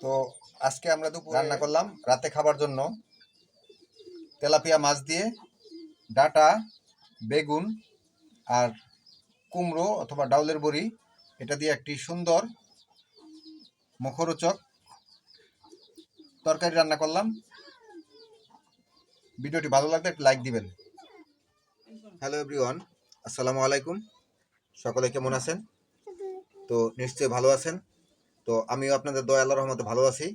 তো আজকে আমরা দুপুর রান্না করলাম রাতে খাবার জন্য তেলাপিয়া মাছ দিয়ে ডাটা, বেগুন আর কুমড়ো অথবা ডাউলের বড়ি। এটা দিয়ে একটি সুন্দর মুখরোচক তরকারি রান্না করলাম। ভিডিওটি ভালো লাগলে একটু লাইক দিবেন। হ্যালো এভরিওয়ান, আসসালামু আলাইকুম। সকলে কেমন আছেন? তো নিশ্চয়ই ভালো আছেন। তো আমিও আপনাদের দয়া, আল্লাহর রহমতে ভালো আছি।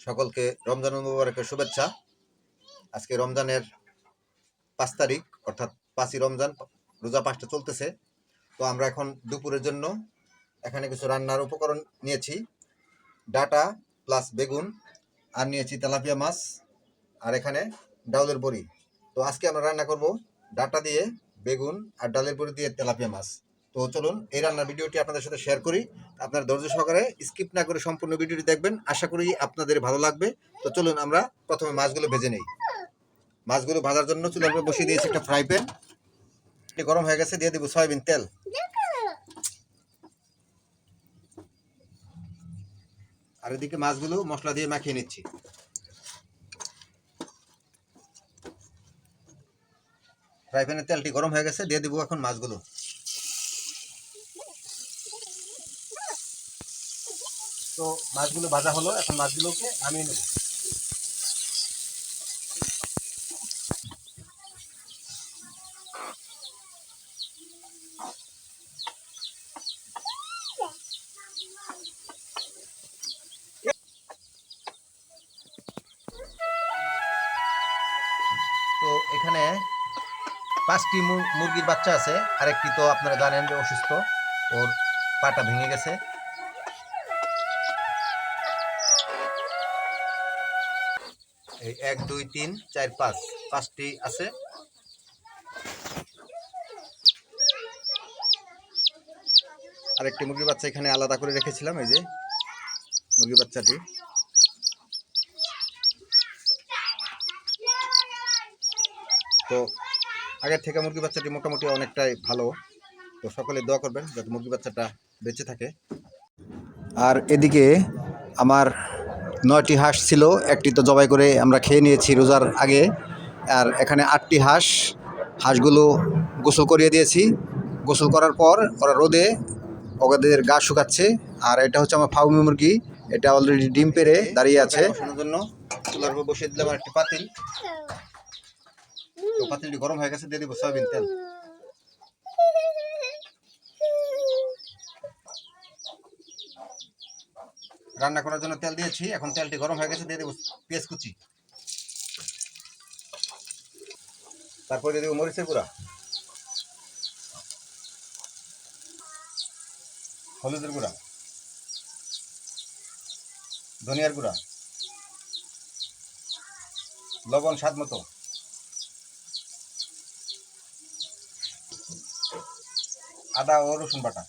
সকলকে রমজান মুবারকের শুভেচ্ছা। আজকে রমজানের পাঁচ তারিখ, অর্থাৎ পাঁচই রমজান, রোজা পাঁচটা চলতেছে। তো আমরা এখন দুপুরের জন্য এখানে কিছু রান্নার উপকরণ নিয়েছি। ডাটা প্লাস বেগুন, আর নিয়েছি তেলাপিয়া মাছ, আর এখানে ডাউলের বড়ি। তো আজকে আমরা রান্না করব ডাটা দিয়ে বেগুন, আর ডালের বড়ি দিয়ে তেলাপিয়া মাছ। তো চলুন এই রান্নার ভিডিওটি আপনাদের সাথে শেয়ার করি। আপনারা ধৈর্য সহকারে স্কিপ না করে সম্পূর্ণ ভিডিওটি দেখবেন। আশা করি আপনাদের ভালো লাগবে। তো চলুন আমরা প্রথমে মাছগুলো ভেজে নেই। মাছগুলো ভাজার জন্য চুলার উপর বসিয়ে দিয়েছি একটা ফ্রাই প্যান এটি গরম হয়ে গেছে, দিয়ে দেবো সয়াবিন তেল। আর এদিকে মাছগুলো মশলা দিয়ে মাখিয়ে নিচ্ছি। ফ্রাই প্যানের তেলটি গরম হয়ে গেছে, দিয়ে দেবো এখন মাছগুলো। তো মাছগুলো ভাজা হলো, এখন মাছগুলোকে নামিয়ে নেব। তো এখানে পাঁচটি মুরগির বাচ্চা আছে। আরেকটি তো আপনারা জানেন যে অসুস্থ, ওর পাটা ভেঙে গেছে। এই এক, দুই, তিন, চার, পাঁচ, পাঁচটি আছে। আরেকটি মুরগির বাচ্চা এখানে আলাদা করে রেখেছিলাম, এই যে মুরগির বাচ্চাটি। তো আগের থেকে মুরগি বাচ্চাটি মোটামুটি অনেকটাই ভালো। তো সকলে দোয়া করবেন যাতে মুরগি বাচ্চাটা বেঁচে থাকে। আর এদিকে আমার নয়টি হাঁস ছিল, একটি তো জবাই করে আমরা খেয়ে নিয়েছি রোজার আগে, আর এখানে আটটি হাঁস, হাঁসগুলো গোসল করিয়ে দিয়েছি। গোসল করার পর ওরা রোদে ওদের গা শুকাচ্ছে, আর এটা হচ্ছে আমার ফাউমি মুরগি, এটা অলরেডি ডিম পেড়ে দাঁড়িয়ে আছে। জন্য চুলার বসিয়ে দিলাম একটি পাতিল। পাতিলটি গরম হয়ে গেছে, দিয়ে দিব সয়াবিন তেল। রান্না করার জন্য তেল দিয়েছি। এখন তেলটি গরম হয়ে গেছে, দিয়ে দেবো পেঁয়াজ কুচি। তারপর দিয়ে দেবো মরিচের গুঁড়া। হলুদের গুঁড়া। ধনিয়ার গুঁড়া। লবণ স্বাদ মতো। আদা ও রসুন বাটা।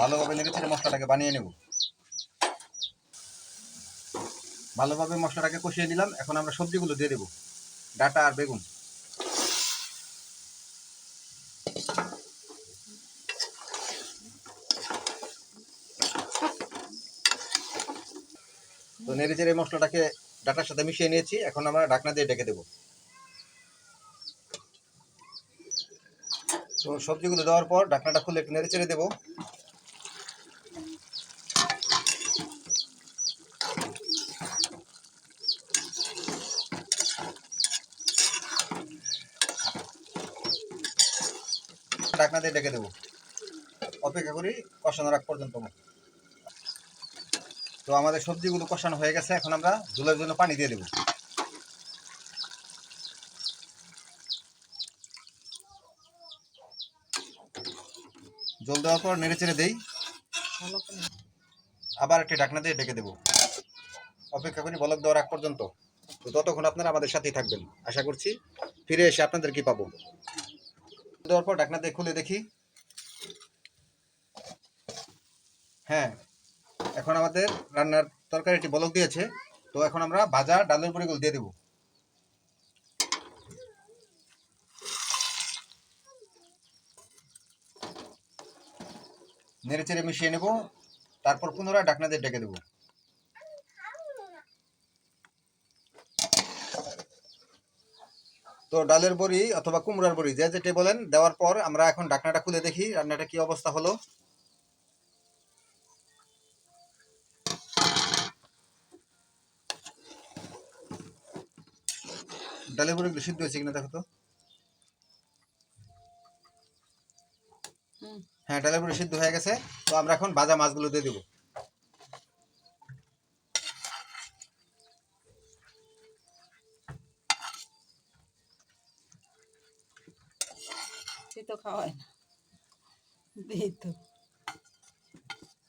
ভালোভাবে নেড়ে ছেড়ে মশলাটাকে বানিয়ে নেব। ভালোভাবে মশলাটাকে কষিয়ে দিলাম। এখন আমরা সবজিগুলো দিয়ে দেবো, ডাটা আর বেগুন। তো নেড়ে চেড়ে মশলাটাকে ডাটার সাথে মিশিয়ে নিয়েছি। এখন আমরা ঢাকনা দিয়ে ডেকে দেবো। তো সবজিগুলো দেওয়ার পর ঢাকনাটা খুলে একটু নেড়ে চেড়ে দেবো। দিয়ে ডেকে দেবো। অপেক্ষা করি কষানোর আগ পর্যন্ত। তো আমাদের সবজিগুলো কষানো হয়ে গেছে, এখন আমরা ঝোলের জন্য পানি দিয়ে দেবো। জল দেওয়ার পর নেড়ে চেড়ে দেই। আবার একটি ঢাকনা দিয়ে ডেকে দেবো। অপেক্ষা করি বলক দেওয়ার আগ পর্যন্ত। তো ততক্ষণ আপনারা আমাদের সাথেই থাকবেন। আশা করছি ফিরে এসে আপনাদের কি পাবো? দেওয়ার পর ঢাকনা দিয়ে খুলে দেখি। হ্যাঁ এখন আমাদের রান্নার তরকারিটি বলক দিয়েছে, তো এখন আমরা ভাজা ডালের বড়িগুলো দিয়ে দেবো। নেড়ে চেড়ে মিশিয়ে নেব, তারপর পুনরায় ঢাকনা দিয়ে ডেকে দেবো। তো ডালের বড়ি অথবা কুমড়ার বড়ি যে যেটা বলেন দেওয়ার পর আমরা এখন ঢাকনাটা খুলে দেখি রান্নাটা কি অবস্থা হলো। ডালের বড়িগুলো সিদ্ধ হয়েছে কিনা দেখো তো। হ্যাঁ ডালের বড়ি সিদ্ধ হয়ে গেছে। তো আমরা এখন ভাজা মাছগুলো দিয়ে দেবো। তো খাওয়ায় না। দেই তো।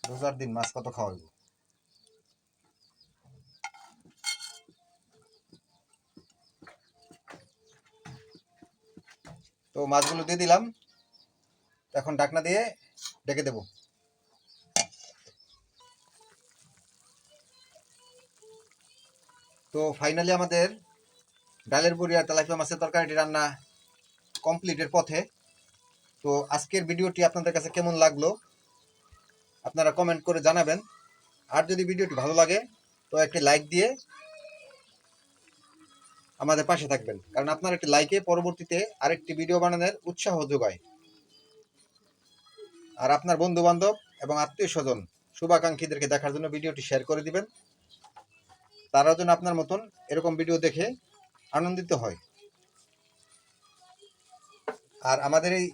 রোজার দিন মাছ কত খাওয়াবো তো মাছগুলো দিয়ে দিলাম। এখন ঢাকনা দিয়ে ডেকে দেব। তো ফাইনালি আমাদের ডালের বড়ি আর তেলাপিয়া মাছের তরকারিটি রান্না কমপ্লিটের পথে। তো আজকের ভিডিওটি আপনাদের কাছে কেমন লাগল? আপনারা কমেন্ট করে জানাবেন। আর যদি ভিডিওটি ভালো লাগে, তো একটি লাইক দিয়ে আমাদের পাশে থাকবেন। কারণ আপনার একটি লাইকে পরবর্তীতে আরেকটি ভিডিও বানানোর উৎসাহ যোগায়। আর আপনার বন্ধু বান্ধব এবং আত্মীয় স্বজন শুভাকাঙ্ক্ষীদেরকে দেখার জন্য ভিডিওটি শেয়ার করে দিবেন। তারাও যেন আপনার মতন এরকম ভিডিও দেখে আনন্দিত হয়। আর আমাদের এই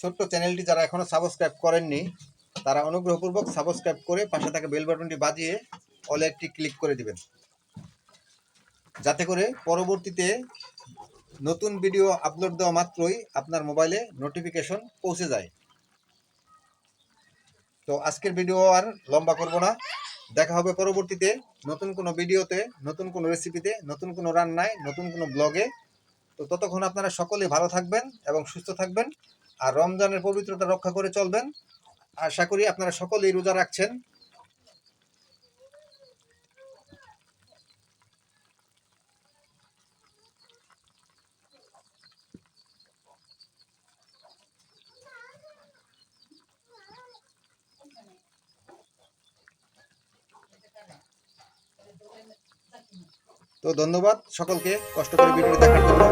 ছোট্ট চ্যানেলটি যারা এখনও সাবস্ক্রাইব করেননি, তারা অনুগ্রহপূর্বক সাবস্ক্রাইব করে পাশে থাকা বেল বাটনটি বাজিয়ে অলে একটি ক্লিক করে দিবেন। যাতে করে পরবর্তীতে নতুন ভিডিও আপলোড দেওয়া মাত্রই আপনার মোবাইলে নোটিফিকেশন পৌঁছে যায়। তো আজকের ভিডিও আর লম্বা করব না। দেখা হবে পরবর্তীতে নতুন কোনো ভিডিওতে নতুন কোনো রেসিপিতে নতুন কোনো রান্নায়, নতুন কোনো ব্লগে তো ততক্ষণ আপনারা সকলে ভালো থাকবেন এবং সুস্থ থাকবেন। আর রমজানের পবিত্রতা রক্ষা করে চলবেন। আশা করি আপনারা সকলেই রোজা রাখছেন। তো ধন্যবাদ সকলকে কষ্ট করে ভিডিওটি দেখার জন্য।